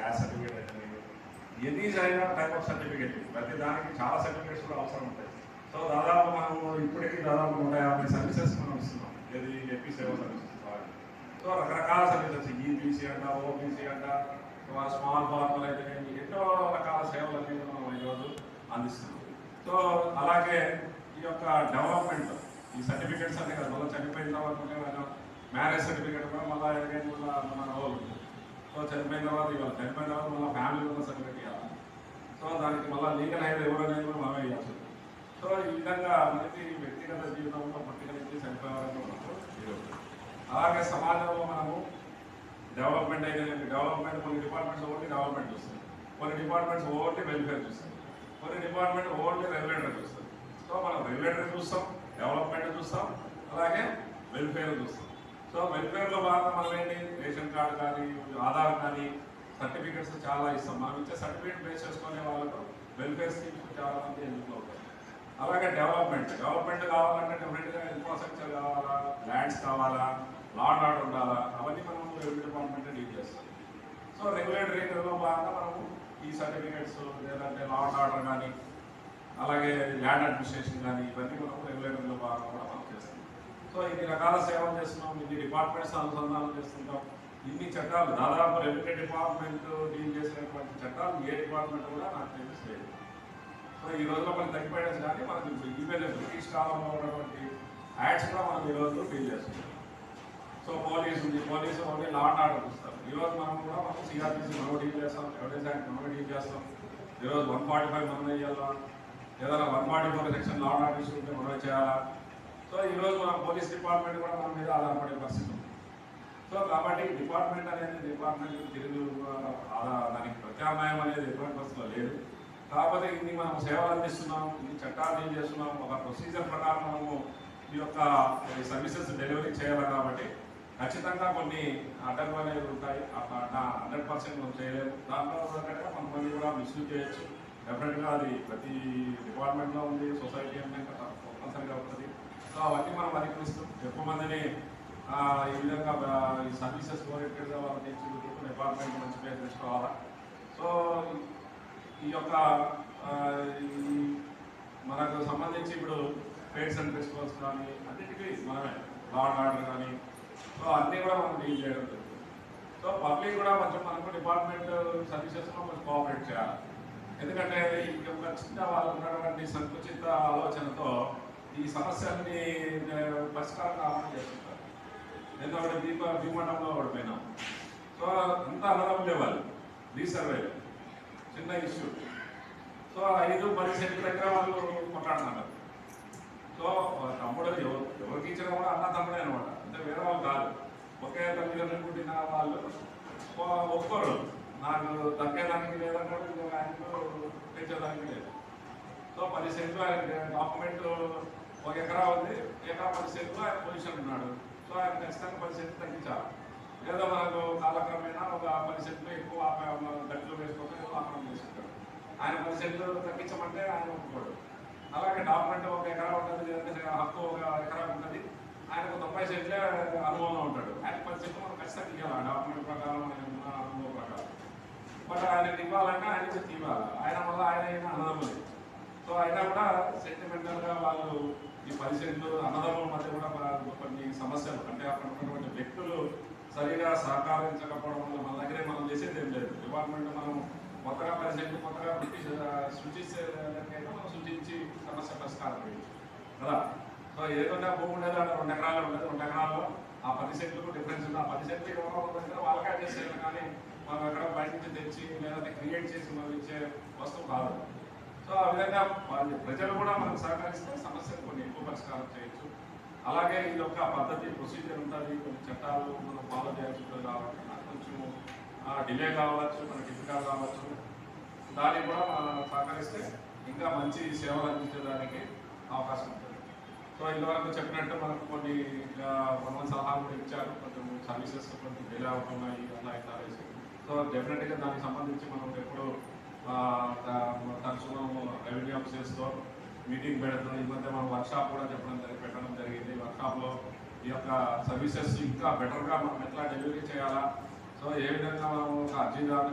Gas certificate అయితే any అయినా type of certificate ప్రతి దానికి చాలా సర్టిఫికేట్స్ కూడా అవసరం ఉంటాయి. సో దాదాపు మనము ఇప్పటికీ దాదాపు నూట యాభై సర్వీసెస్ మనం ఇస్తున్నాం. ఏది ఏపీ సేవ సర్వీసెస్ సో రకరకాల సర్వీసెస్ ఈబీసీ అంట ఓబీసీ అంట స్మాల్ ఫార్మల్ అయితే ఎన్నో రకాల సేవలు సేవలన్నీ మనం ఈరోజు అందిస్తున్నాం. సో అలాగే ఈ యొక్క డెవలప్మెంట్ ఈ సర్టిఫికేట్స్ అనే కదా మళ్ళీ చనిపోయిన తర్వాత మ్యారేజ్ సర్టిఫికేట్ కూడా మళ్ళీ ఏదైనా చనిపోయిన తర్వాత ఇవాళ చనిపోయిన తర్వాత మళ్ళీ ఫ్యామిలీ ఉన్న సర్టిఫికేట్ ఇవ్వాలి. సో దానికి మళ్ళీ లీగల్ హైడ్ ఎవరనేది కూడా మనమే ఇవ్వచ్చు. సో ఈ విధంగా మనకి వ్యక్తిగత జీవితంలో పట్టుకెళ్ళి చనిపోయేవారు మనకు అలాగే సమాజంలో మనము డెవలప్మెంట్ అయితే డెవలప్మెంట్ కొన్ని డిపార్ట్మెంట్స్ ఓన్లీ డెవలప్మెంట్ చూస్తాయి కొన్ని డిపార్ట్మెంట్స్ ఓన్లీ వెల్ఫేర్ చూస్తాయి కొన్ని డిపార్ట్మెంట్ ఓన్లీ రెగ్యులేటర్ చూస్తాయి సో మనం రెగ్యులేటర్ చూస్తాం డెవలప్మెంట్ చూస్తాం అలాగే వెల్ఫేర్ చూస్తాం. సో వెల్ఫేర్లో భాగంగా మనం ఏంటి? రేషన్ కార్డు కానీ ఆధార్ కానీ సర్టిఫికెట్స్ చాలా ఇస్తాం. మనం ఇచ్చే సర్టిఫికేట్ బేస్ చేసుకునే వాళ్ళకు వెల్ఫేర్ స్కీమ్స్ చాలా మంది ఎన్నికలు అవుతాయి? అలాగే డెవలప్మెంట్. డెవలప్మెంట్ కావాలంటే డెఫినెట్గా ఇన్ఫ్రాస్ట్రక్చర్ కావాలా? ల్యాండ్స్ కావాలా? లాండ్ ఆర్డర్ ఉండాలా? అవన్నీ మనం రెవెన్యూ డిపార్ట్మెంట్ డీల్ చేస్తాం. సో రెగ్యులేటరీ లో భాగంగా మనము ఈ సర్టిఫికేట్స్ లేదంటే లాండ్ ఆర్డర్ కానీ అలాగే ల్యాండ్ అడ్మినిస్ట్రేషన్ కానీ ఇవన్నీ మనం రెగ్యులేటరీలో భాగంగా కూడా మనం చేస్తాం. సో ఇన్ని రకాల సేవలు చేస్తున్నాం ఇన్ని డిపార్ట్మెంట్స్ అనుసంధానం చేస్తుంటాం. ఇన్ని చట్టాలు దాదాపు రెవెన్యూ డిపార్ట్మెంట్ డీల్ చేసినటువంటి చట్టాలు ఏ డిపార్ట్మెంట్ కూడా నాకు తెలిసి లేదు. సో ఈ రోజులో మనకి తగ్గిపోయాడు కానీ మనకి ఈవెన్ బ్రిటిష్ కాలంలో ఉన్నటువంటి యాడ్స్ కూడా మనం ఈ రోజు డీల్ చేస్తున్నాం. సో పోలీస్ ఉంది police only law and order ఇస్తారు. ఈ రోజు మనం కూడా మనం సిఆర్టీసీ మనం డీల్ చేస్తాం ఎవిడెన్స్ యాక్ట్ మనం డీల్ చేస్తాం. ఈ రోజు వన్ ఫార్టీ ఫైవ్ మనం చేయాలా? ఏదైనా one forty four section law and order issue ఉంటే మనం చేయాలా? సో ఈ రోజు మన పోలీస్ డిపార్ట్మెంట్ కూడా మన మీద ఆధారపడే పరిస్థితి ఉంది. సో కాబట్టి డిపార్ట్మెంట్ అనేది డిపార్ట్మెంట్ తిరిగి దానికి ప్రత్యామ్నాయం అనేది ఎటువంటి పరిస్థితిలో లేదు. కాకపోతే ఇన్ని మనం సేవలు అందిస్తున్నాం ఇన్ని చట్టాలు ఏం చేస్తున్నాం ఒక ప్రొసీజర్ ప్రకారం మనము ఈ యొక్క సర్వీసెస్ డెలివరీ చేయాలి కాబట్టి ఖచ్చితంగా కొన్ని అడ్డంకులు అనేవి ఉంటాయి. హండ్రెడ్ పర్సెంట్ మనం చేయలేము. దాంట్లో ఒకటిగా కొంతమంది కూడా మిస్యూజ్ చేయొచ్చు. డెఫినెట్గా అది ప్రతి డిపార్ట్మెంట్లో ఉంది సొసైటీ అంటే తప్పనిసరిగా ఉంటుంది. సో అవన్నీ మనం అధిగమిస్తాం ఎక్కువ మందిని ఈ విధంగా ఈ సర్వీసెస్ ఓరియంటెడ్గా వాళ్ళకి ఇచ్చి డిపార్ట్మెంట్ మంచి పేరు తెచ్చుకోవాలా సో ఈ యొక్క ఈ మనకు సంబంధించి ఇప్పుడు పేట్స్ అండ్ ఫెస్టివల్స్ కానీ అన్నిటికీ మనమే లా అండ్ ఆర్డర్ కానీ సో అన్నీ కూడా మనం డీల్ చేయడం జరుగుతుంది. సో పబ్లిక్ కూడా కొంచెం మనకు డిపార్ట్మెంట్ సర్వీసెస్లో కొంచెం కోఆపరేట్ చేయాలి. ఎందుకంటే ఈ యొక్క చిన్న వాళ్ళు ఉన్నటువంటి సంకుచిత ఆలోచనతో ఈ సమస్యల్ని ఆ, పరిష్కారం కావాలని చేస్తుంటారు నేను ఒకటి దీప భీమండంలో ఓడిపోయినాం సో అంతా అన్నదమ్ములే వాళ్ళు రీసర్వే చిన్న ఇష్యూ. సో ఐదు పది సెంట్ల దగ్గర వాళ్ళు కొట్లాడుతున్నారు సో తమ్ముడు ఎవరు ఎవరికి ఇచ్చినా కూడా అన్న తమ్ముడే అనమాట. అంటే వేరే వాళ్ళు కాదు. ఒకే తల్లిదండ్రులు పుట్టిన వాళ్ళు. ఒక్కరు నాకు తగ్గేదానికి లేదంటే ఆయనకు పెంచేదానికి లేదు. సో పది సెంట్లు ఆయన డాక్యుమెంట్ ఒక ఎకరా ఉంది ఎకరా పది సెంట్లు ఆయన పొజిషన్ ఉన్నాడు. సో ఆయన ఖచ్చితంగా పది సెంట్లు తగ్గించాలి. లేదా మనకు కాలక్రమేణా ఒక పది సెంట్లు ఎక్కువ గట్లు వేసుకొని వ్యాపారం చేసుకుంటాడు ఆయన పది సెంట్లు తగ్గించమంటే ఆయన ఒప్పుకోడు. అలాగే డాక్యుమెంట్ ఒక ఎకరా ఉంటుంది లేదంటే హక్కు ఒక ఎకరా ఉంటుంది. ఆయన ఒక తొంభై సెంట్లే అనుభవంలో ఉంటాడు. ఆయన పది సెంట్లు మనం ఖచ్చితంగా ఇవ్వాలి. డాక్యుమెంట్ ప్రకారం ఆయన అనుభవం ప్రకారం. బట్ ఆయనకి ఇవ్వాలంటే ఆయనకి ఇవ్వాలి ఆయన వల్ల ఆయన అయినా లేదు. సో అయినా కూడా సెంటిమెంటల్గా వాళ్ళు ఈ పది అన్నదమ్ముల మధ్య కూడా మన కొన్ని సమస్యలు అంటే అక్కడ ఉన్నటువంటి వ్యక్తులు సరిగా సహకరించకపోవడం వల్ల మన దగ్గరే మనం చేసేది ఏం లేదు. డిపార్ట్మెంట్ మనం కొత్తగా పది కొత్తగా సృష్టిస్తే మనం సృష్టించి సమస్య పరిష్కారం కదా? సో ఏదైనా భూమి ఉండేది అక్కడ రెండు ఎకరాలు ఉండేది రెండు ఎకరాల్లో ఆ పది సెంట్లకు డిఫరెన్స్ ఉంది. ఆ పది సెంట్లు ఎవరో వాళ్ళకే చేసేయాలి కానీ మనం ఎక్కడ బయట నుంచి తెచ్చి లేదంటే క్రియేట్ చేసి మనం ఇచ్చే వస్తువు కాదు. సో ఆ విధంగా ప్రజలు కూడా మనకు సహకరిస్తే సమస్యలు కొన్ని ఎక్కువ పరిష్కారం చేయొచ్చు. అలాగే ఇది ఒక పద్ధతి ప్రొసీజర్ ఉంటుంది కొన్ని చట్టాలు మనం ఫాలో చేయాల్సి ఉంటుంది కాబట్టి నాకు కొంచెం డిలే కావచ్చు మనకి ఇబ్బంది కావచ్చు. దానికి కూడా మనం సహకరిస్తే ఇంకా మంచి సేవలు అందించడానికి అవకాశం ఉంటుంది. సో ఇంతవరకు చెప్పినట్టు మనకు కొన్ని మన సలహాలు కూడా ఇచ్చారు. కొంచెం సర్వీసెస్ కొంచెం డిలే అవుతున్నాయి అలా ఇట్లా వేసి సో డెఫినెట్గా దానికి సంబంధించి మనం ఎప్పుడు తరచుగా రెవెన్యూ ఆఫీసర్స్తో మీటింగ్ పెడతాం ఈ మధ్య మనం వర్క్షాప్ కూడా చెప్పడం జరిగి పెట్టడం జరిగింది. వర్క్షాప్లో ఈ యొక్క సర్వీసెస్ ఇంకా బెటర్గా మనం ఎట్లా డెలివరీ చేయాలా? సో ఏ విధంగా మనం ఒక అర్జీదారుగా